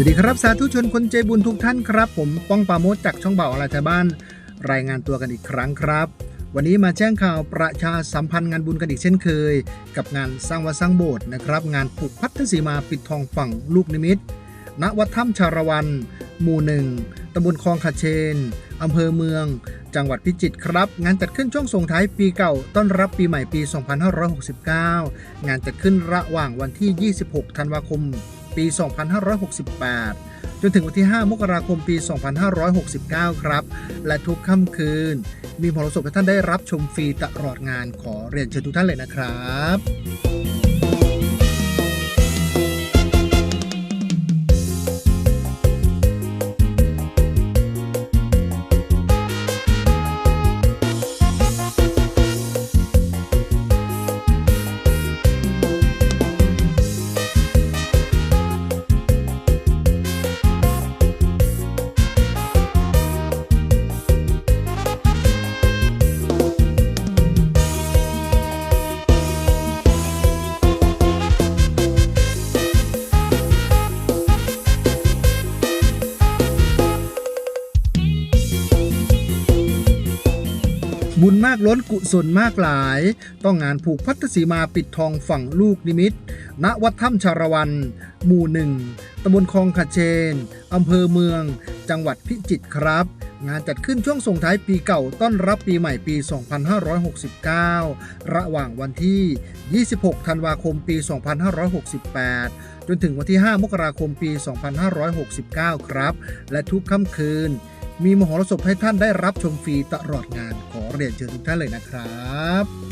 วัสดีครับ สาธุชนคนใจบุญทุกท่านครับ ผมป้องปาโมดจากช่องเบาอะไรไทยบ้าน รายงานตัวกันอีกครั้งครับ วันนี้มาแจ้งข่าวประชาสัมพันธ์งานบุญกันอีกเช่นเคย กับงานสร้างวัดสร้างโบสถ์นะครับ งานผูกพัทธสีมาปิดทองฝั่งลูกนิมิตณวัดถ้ำชาละวัน หมู่หนึ่งตำบลคลองขาเชนอำเภอเมือง จังหวัดพิจิตรครับ งานจัดขึ้นช่วงส่งท้ายปีเก่าต้อนรับปีใหม่ปี 2569 งานจัดขึ้นระหว่างวันที่ 26 ธันวาคม ปี 2568 จนถึงวันที่ 5 มกราคมปี 2569 ครับ และทุกค่ำคืน มีผลสมให้ท่านได้รับชมฟรีตลอดงานขอเรียนเชิญทุกท่านเลยนะครับ บุญมากล้นกุศลมากหลาย ต้องงานผูกพัทสีมาปิดทองฝั่งลูกนิมิต ณ วัดถ้ำชาละวัน หมู่หนึ่งตำบลคลองขาเชน อำเภอเมือง จังหวัดพิจิตรครับ งานจัดขึ้นช่วงส่งท้ายปีเก่าต้อนรับปีใหม่ปี 2569 ระหว่างวันที่ 26 ธันวาคมปี 2568 จนถึงวันที่ 5 มกราคมปี 2569 ครับ และทุกค่ำคืน มีมหรสพให้ท่านได้รับชมฟรีตลอดงาน เรียนเชิญทุกท่านเลยนะครับ